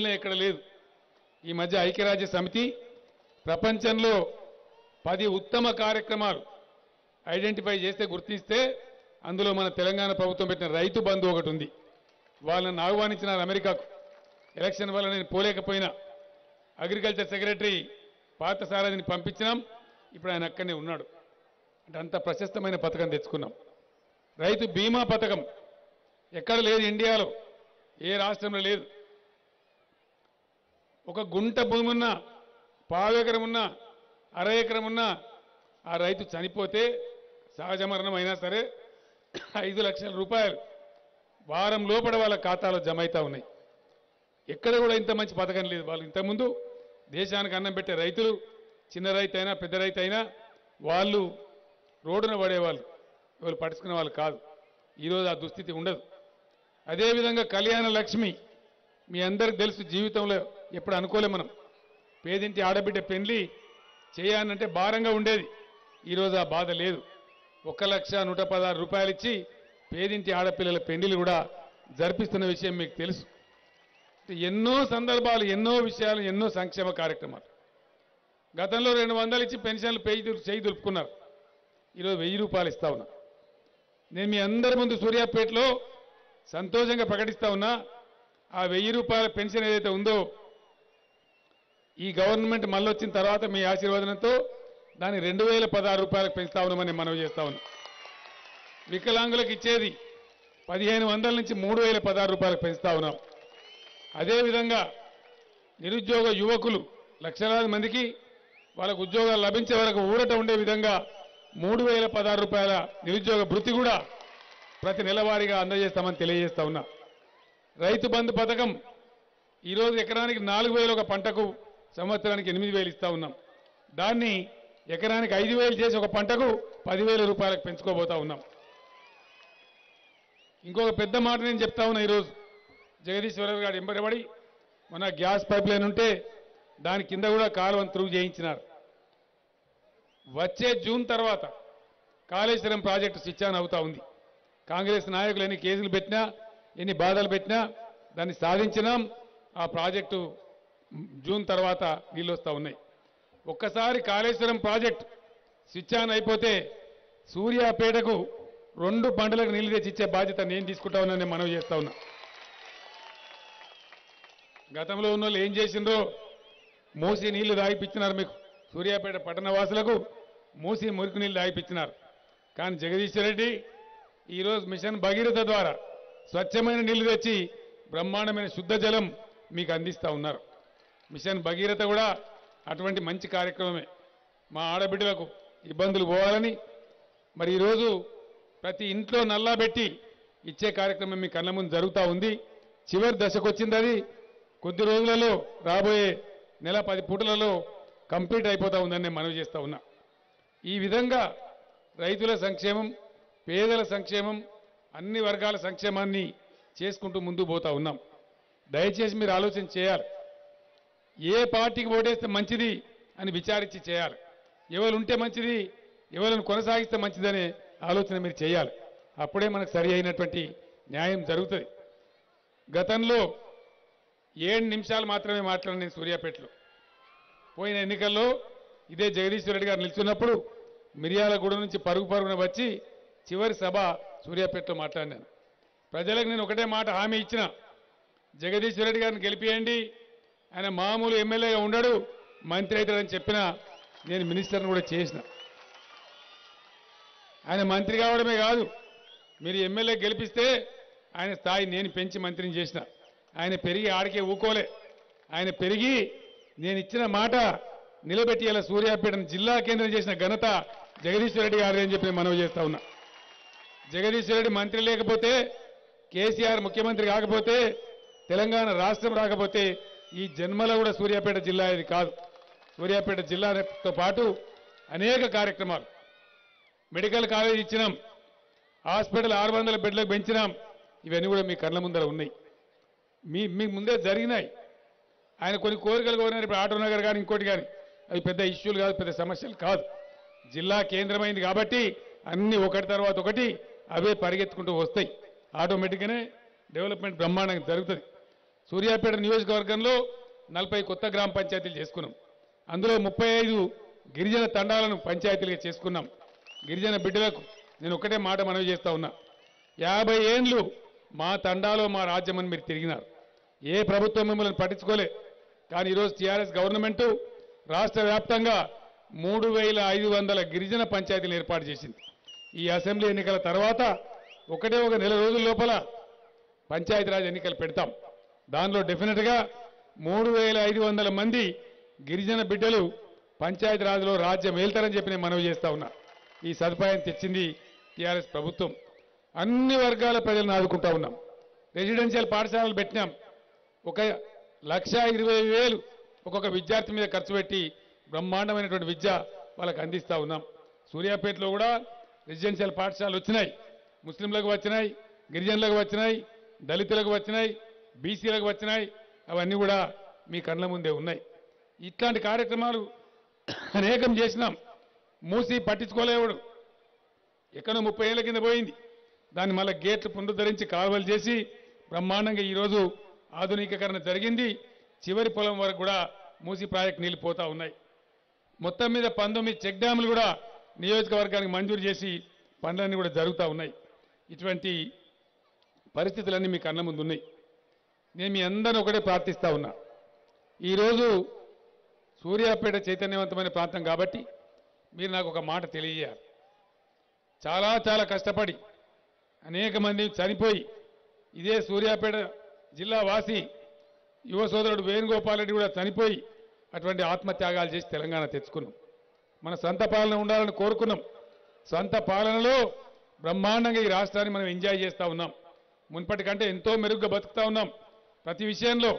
ఎక్కడ లేదు. ఈ మధ్య ఐక్యరాజ్య సమితి ప్రపంచంలో పది ఉత్తమ కార్యక్రమాలు ఐడెంటిఫై చేస్తే గుర్తిస్తే అందులో మన తెలంగాణ ప్రభుత్వం పెట్టిన రైతు బంధు ఒకటి ఉంది. వాళ్ళని ఆహ్వానించినారు అమెరికాకు. ఎలక్షన్ వల్ల నేను పోలేకపోయినా. అగ్రికల్చర్ సెక్రటరీ పాత సారథిని పంపించినాం. ఇప్పుడు ఆయన అక్కడనే ఉన్నాడు. అంటే అంత ప్రశస్తమైన పథకం తెచ్చుకున్నాం. రైతు బీమా పథకం ఎక్కడ లేదు ఇండియాలో. ఏ రాష్ట్రంలో లేదు. ఒక గుంట భూమి ఉన్నా పావెకరం ఉన్నా అర ఎకరం ఉన్నా ఆ రైతు చనిపోతే సహజ మరణం అయినా సరే ఐదు లక్షల రూపాయలు వారం లోపల వాళ్ళ ఖాతాలో జమ అవుతా ఉన్నాయి. ఎక్కడ కూడా ఇంత మంచి పథకం లేదు. వాళ్ళు ఇంతకుముందు దేశానికి అన్నం పెట్టే రైతులు చిన్న రైతు అయినా పెద్ద రైతు అయినా వాళ్ళు రోడ్డున పడేవాళ్ళు. వాళ్ళు పట్టుకునే వాళ్ళు కాదు. ఈరోజు ఆ దుస్థితి ఉండదు. అదేవిధంగా కళ్యాణ లక్ష్మి మీ అందరికి తెలుసు జీవితంలో ఎప్పుడు అనుకోలే మనం. పేదింటి ఆడబిడ్డ పెళ్ళి చేయాలంటే భారంగా ఉండేది. ఈరోజు ఆ బాధ లేదు. ఒక లక్ష నూట పదహారు రూపాయలు ఇచ్చి పేదింటి ఆడపిల్లల పెళ్ళిలు కూడా జరిపిస్తున్న విషయం మీకు తెలుసు. ఎన్నో సందర్భాలు ఎన్నో విషయాలు ఎన్నో సంక్షేమ కార్యక్రమాలు. గతంలో రెండు వందలు ఇచ్చి పెన్షన్లు పెయి చేయి దులుపుకున్నారు. ఈరోజు వెయ్యి రూపాయలు ఇస్తా ఉన్నా. నేను మీ అందరి ముందు సూర్యాపేటలో సంతోషంగా ప్రకటిస్తా ఉన్నా ఆ వెయ్యి రూపాయల పెన్షన్ ఏదైతే ఉందో ఈ గవర్నమెంట్ మళ్ళీ వచ్చిన తర్వాత మీ ఆశీర్వాదంతో దాన్ని రెండు వేల పదహారు రూపాయలకు పెంచుతా ఉన్నామని మనవి చేస్తా ఉన్నాం. వికలాంగులకు ఇచ్చేది పదిహేను వందల నుంచి మూడు వేల పదహారు రూపాయలకు పెంచుతా ఉన్నాం. అదేవిధంగా నిరుద్యోగ యువకులు లక్షలాది మందికి వాళ్ళకు ఉద్యోగాలు లభించే వరకు ఊరట ఉండే విధంగా మూడు వేల పదహారు రూపాయల నిరుద్యోగ భృతి కూడా ప్రతి నెలవారీగా అందజేస్తామని తెలియజేస్తా ఉన్నా. రైతు బంధు పథకం ఈరోజు ఎకరానికి నాలుగు వేలు ఒక పంటకు సంవత్సరానికి ఎనిమిది వేలు ఇస్తా ఉన్నాం. దాన్ని ఎకరానికి ఐదు వేలు చేసి ఒక పంటకు పదివేల రూపాయలకు పెంచుకోబోతా ఉన్నాం. ఇంకొక పెద్ద మాట నేను చెప్తా ఉన్నా ఈరోజు. జగదీశ్వరరావు గారు ఎంబడబడి మన గ్యాస్ పైప్ లైన్ ఉంటే దాని కింద కూడా కాలువను త్రూ చేయించినారు. వచ్చే జూన్ తర్వాత కాళేశ్వరం ప్రాజెక్టు స్విచ్ ఆన్ అవుతా ఉంది. కాంగ్రెస్ నాయకులు ఎన్ని కేసులు పెట్టినా ఎన్ని బాధలు పెట్టినా దాన్ని సాధించినాం. ఆ ప్రాజెక్టు జూన్ తర్వాత నీళ్ళు వస్తూ ఉన్నాయి. ఒక్కసారి కాళేశ్వరం ప్రాజెక్ట్ స్విచ్ ఆన్ అయిపోతే సూర్యాపేటకు రెండు పంటలకు నీళ్ళు తెచ్చి ఇచ్చే బాధ్యత నేను తీసుకుంటా ఉన్నా నేను మనవి చేస్తా ఉన్నా. గతంలో ఉన్న ఏం చేసిండ్రో మూసి నీళ్ళు దాగిపించినారు మీకు. సూర్యాపేట పట్టణ వాసులకు మూసి మురికి నీళ్ళు దాగిపించినారు కానీ జగదీశ్వర్ రెడ్డి ఈరోజు మిషన్ భగీరథ ద్వారా స్వచ్ఛమైన నీళ్ళు తెచ్చి బ్రహ్మాండమైన శుద్ధ జలం మీకు అందిస్తా ఉన్నారు. మిషన్ భగీరథ కూడా అటువంటి మంచి కార్యక్రమమే. మా ఆడబిడ్డలకు ఇబ్బందులు పోవాలని మరి ఈరోజు ప్రతి ఇంట్లో నల్లాబెట్టి ఇచ్చే కార్యక్రమం మీ కళ్ళ ముందు జరుగుతూ ఉంది. చివరి దశకు వచ్చింది అది. కొద్ది రోజులలో రాబోయే నెల పది పూటలలో కంప్లీట్ అయిపోతూ ఉందని నేను మనవి చేస్తూ ఉన్నా. ఈ విధంగా రైతుల సంక్షేమం పేదల సంక్షేమం అన్ని వర్గాల సంక్షేమాన్ని చేసుకుంటూ ముందు పోతా ఉన్నాం. దయచేసి మీరు ఆలోచన చేయాలి. ఏ పార్టీకి ఓటేస్తే మంచిది అని విచారించి చేయాలి. ఎవరు ఉంటే మంచిది ఎవరిని కొనసాగిస్తే మంచిదనే ఆలోచన మీరు చేయాలి. అప్పుడే మనకు సరి అయినటువంటి న్యాయం జరుగుతుంది. గతంలో ఏడు నిమిషాలు మాత్రమే మాట్లాడిన నేను సూర్యాపేటలో. పోయిన ఎన్నికల్లో ఇదే జగదీశ్వర రెడ్డి గారు నిల్చున్నప్పుడు మిర్యాలగూడ నుంచి పరుగు పరుగున వచ్చి చివరి సభ సూర్యాపేటలో మాట్లాడినాను. ప్రజలకు నేను ఒకటే మాట హామీ ఇచ్చిన జగదీశ్వర రెడ్డి గారిని గెలిపియండి ఆయన మామూలు ఎమ్మెల్యేగా ఉండడు మంత్రి అవుతాడని చెప్పిన నేను మినిస్టర్ని కూడా చేసిన. ఆయన మంత్రి కావడమే కాదు మీరు ఎమ్మెల్యే గెలిపిస్తే ఆయన స్థాయి నేను పెంచి మంత్రిని చేసిన. ఆయన పెరిగి ఆడికే ఊకోలే. ఆయన పెరిగి నేను ఇచ్చిన మాట నిలబెట్టి ఇలా సూర్యాపేటను జిల్లా కేంద్రం చేసిన ఘనత జగదీశ్వర రెడ్డి గారు అని చెప్పి మనవి చేస్తా ఉన్నా. జగదీశ్వర రెడ్డి మంత్రి లేకపోతే కేసీఆర్ ముఖ్యమంత్రి కాకపోతే తెలంగాణ రాష్ట్రం రాకపోతే ఈ జన్మలో కూడా సూర్యాపేట జిల్లా ఇది కాదు. సూర్యాపేట జిల్లాతో పాటు అనేక కార్యక్రమాలు. మెడికల్ కాలేజ్ ఇచ్చినాం. హాస్పిటల్ ఆరు వందల బెడ్లకు పెంచినాం. ఇవన్నీ కూడా మీ కళ్ళ ముందర ఉన్నాయి. మీ మీ ముందే జరిగినాయి. ఆయన కొన్ని కోరికలు కోరినారు. ఇప్పుడు ఆటో నగర్ కానీ ఇంకోటి కానీ అవి పెద్ద ఇష్యూలు కాదు పెద్ద సమస్యలు కాదు. జిల్లా కేంద్రమైంది కాబట్టి అన్ని ఒకటి తర్వాత ఒకటి అవే పరిగెత్తుకుంటూ వస్తాయి. ఆటోమేటిక్గానే డెవలప్మెంట్ బ్రహ్మాండంగా జరుగుతుంది. సూర్యాపేట నియోజకవర్గంలో నలభై కొత్త గ్రామ పంచాయతీలు చేసుకున్నాం. అందులో ముప్పై ఐదు గిరిజన తండాలను పంచాయతీలుగా చేసుకున్నాం. గిరిజన బిడ్డలకు నేను ఒకటే మాట మనవి చేస్తా ఉన్నా. యాభై ఏండ్లు మా తండాలో మా రాజ్యం అని మీరు తిరిగినారు. ఏ ప్రభుత్వం మిమ్మల్ని పట్టించుకోలే. కానీ ఈరోజు టీఆర్ఎస్ గవర్నమెంటు రాష్ట్ర వ్యాప్తంగా మూడు వేల ఐదు వందల గిరిజన పంచాయతీలు ఏర్పాటు చేసింది. ఈ అసెంబ్లీ ఎన్నికల తర్వాత ఒకటే ఒక నెల రోజుల లోపల పంచాయతీరాజ్ ఎన్నికలు పెడతాం. దానిలో డెఫినెట్గా మూడు వేల ఐదు వందల మంది గిరిజన బిడ్డలు పంచాయతీరాజ్లో రాజ్యం వెళ్తారని చెప్పి నేను మనవి చేస్తా ఉన్నా. ఈ సదుపాయం తెచ్చింది టీఆర్ఎస్ ప్రభుత్వం. అన్ని వర్గాల ప్రజలను ఆదుకుంటా ఉన్నాం. రెసిడెన్షియల్ పాఠశాలలు పెట్టినాం. ఒక లక్ష ఇరవై వేలు ఒక్కొక్క విద్యార్థి మీద ఖర్చు పెట్టి బ్రహ్మాండమైనటువంటి విద్య వాళ్ళకి అందిస్తూ ఉన్నాం. సూర్యాపేటలో కూడా రెసిడెన్షియల్ పాఠశాలలు వచ్చినాయి. ముస్లింలకు వచ్చినాయి గిరిజనులకు వచ్చినాయి దళితులకు వచ్చినాయి బీసీలకు వచ్చినాయి అవన్నీ కూడా మీ కళ్ళ ముందే ఉన్నాయి. ఇట్లాంటి కార్యక్రమాలు అనేకం చేసినాం. మూసి పట్టించుకోలేవాడు. ఎక్కడో ముప్పై ఏళ్ళ కింద పోయింది. దాన్ని మళ్ళీ గేట్లు పునరుద్ధరించి కాలువలు చేసి బ్రహ్మాండంగా ఈరోజు ఆధునికీకరణ జరిగింది. చివరి పొలం వరకు కూడా మూసి ప్రాజెక్ట్ నీళ్ళు పోతా ఉన్నాయి. మొత్తం మీద పంతొమ్మిది చెక్ డ్యాములు కూడా నియోజకవర్గానికి మంజూరు చేసి పనులన్నీ కూడా జరుగుతూ ఉన్నాయి. ఇటువంటి పరిస్థితులన్నీ మీ కళ్ళ ముందు ఉన్నాయి. నేను మీ అందరిని ఒకటే ప్రార్థిస్తా ఉన్నా. ఈరోజు సూర్యాపేట చైతన్యవంతమైన ప్రాంతం కాబట్టి మీరు నాకు ఒక మాట తెలియజేయాలి. చాలా చాలా కష్టపడి అనేక మంది చనిపోయి ఇదే సూర్యాపేట జిల్లా వాసి యువ సోదరుడు వేణుగోపాల్ రెడ్డి కూడా చనిపోయి అటువంటి ఆత్మత్యాగాలు చేసి తెలంగాణ తెచ్చుకున్నాం. మన సొంత పాలన ఉండాలని కోరుకున్నాం. సొంత పాలనలో బ్రహ్మాండంగా ఈ రాష్ట్రాన్ని మనం ఎంజాయ్ చేస్తూ ఉన్నాం. మున్పటి కంటే ఎంతో మెరుగ్గా బతుకుతా ఉన్నాం. ప్రతి విషయంలో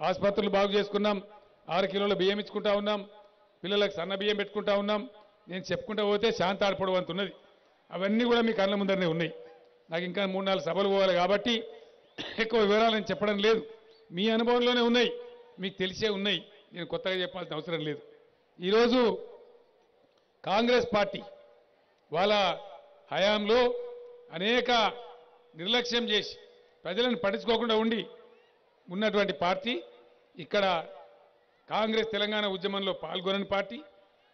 ఆసుపత్రులు బాగు చేసుకున్నాం. ఆరు కిలోల బియ్యం ఇచ్చుకుంటా ఉన్నాం. పిల్లలకు సన్న బియ్యం పెట్టుకుంటా ఉన్నాం. నేను చెప్పుకుంటా పోతే శాంత ఆడపడం ఉన్నది. అవన్నీ కూడా మీ కళ్ళ ముందరనే ఉన్నాయి. నాకు ఇంకా మూడు నాలుగు సభలు పోవాలి కాబట్టి ఎక్కువ వివరాలు నేను చెప్పడం లేదు. మీ అనుభవంలోనే ఉన్నాయి. మీకు తెలిసే ఉన్నాయి. నేను కొత్తగా చెప్పాల్సిన అవసరం లేదు. ఈరోజు కాంగ్రెస్ పార్టీ వాళ్ళ హయాంలో అనేక నిర్లక్ష్యం చేసి ప్రజలను పట్టించుకోకుండా ఉండి ఉన్నటువంటి పార్టీ ఇక్కడ కాంగ్రెస్ తెలంగాణ ఉద్యమంలో పాల్గొనని పార్టీ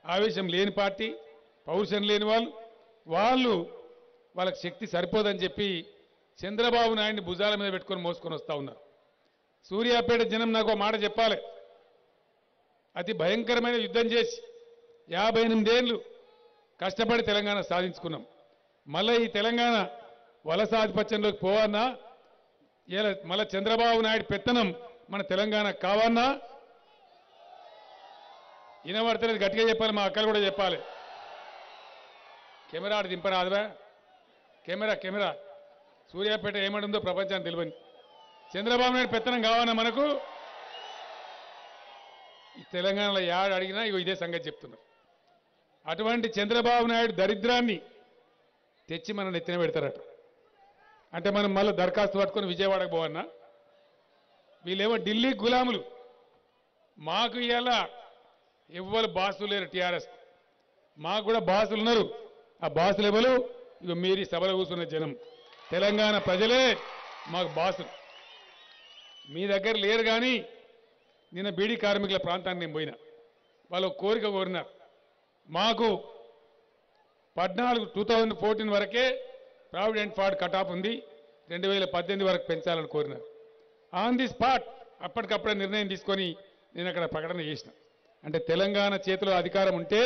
ఆవేశం లేని పార్టీ పౌరుషం లేని వాళ్ళు. వాళ్ళు వాళ్ళకి శక్తి సరిపోదని చెప్పి చంద్రబాబు నాయుడిని భుజాల మీద పెట్టుకొని మోసుకొని వస్తూ ఉన్నారు. సూర్యాపేట జనం నాకు మాట చెప్పాలి. అతి భయంకరమైన యుద్ధం చేసి యాభై ఎనిమిదేళ్ళు కష్టపడి తెలంగాణ సాధించుకున్నాం. మళ్ళీ ఈ తెలంగాణ వలసాధిపత్యంలోకి పోవన్నా ఇలా మళ్ళీ చంద్రబాబు నాయుడు పెత్తనం మన తెలంగాణ కావన్నా వినబడతలేదు గట్టిగా చెప్పాలి మా అక్కలు కూడా చెప్పాలి. కెమెరా ఆడ దింపరాదురా. Camera camera. సూర్యాపేట ఏమంటుందో ప్రపంచానికి తెలియని చంద్రబాబు నాయుడు పెత్తనం కావాలన్నా మనకు? తెలంగాణలో యాడ అడిగినా ఇగో ఇదే సంగతి చెప్తున్నారు. అటువంటి చంద్రబాబు నాయుడు దరిద్రాన్ని తెచ్చి మనం నెత్తిన పెడతారట. అంటే మనం మళ్ళీ దరఖాస్తు పట్టుకొని విజయవాడకు పోవన్నా? వీళ్ళేమో ఢిల్లీ గులాములు. మాకు ఇలా ఎవ్వరు బాసులు లేరు టీఆర్ఎస్. మాకు కూడా బాసులు ఉన్నారు. ఆ బాసులు ఎవరు? ఇక మీరు సభలో కూర్చున్న జనం. తెలంగాణ ప్రజలే మాకు బాసులు. మీ దగ్గర లేరు కానీ నిన్న బీడీ కార్మికుల ప్రాంతానికి నేను పోయినా. వాళ్ళు కోరిక కోరినారు. మాకు పద్నాలుగు టూ థౌజండ్ ఫోర్టీన్ వరకే ప్రావిడెంట్ ఫండ్ కటాఫ్ ఉంది. రెండు వేల పద్దెనిమిది వరకు పెంచాలని కోరినారు. ఆన్ ది స్పాట్ అప్పటికప్పుడే నిర్ణయం తీసుకొని నేను అక్కడ ప్రకటన చేసిన. అంటే తెలంగాణ చేతిలో అధికారం ఉంటే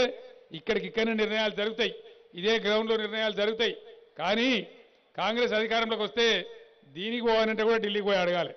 ఇక్కడికి ఇక్కడనే నిర్ణయాలు జరుగుతాయి. ఇదే గ్రౌండ్లో నిర్ణయాలు జరుగుతాయి. కానీ కాంగ్రెస్ అధికారంలోకి వస్తే దీనికి పోవాలంటే కూడా ఢిల్లీకి పోయి అడగాలి.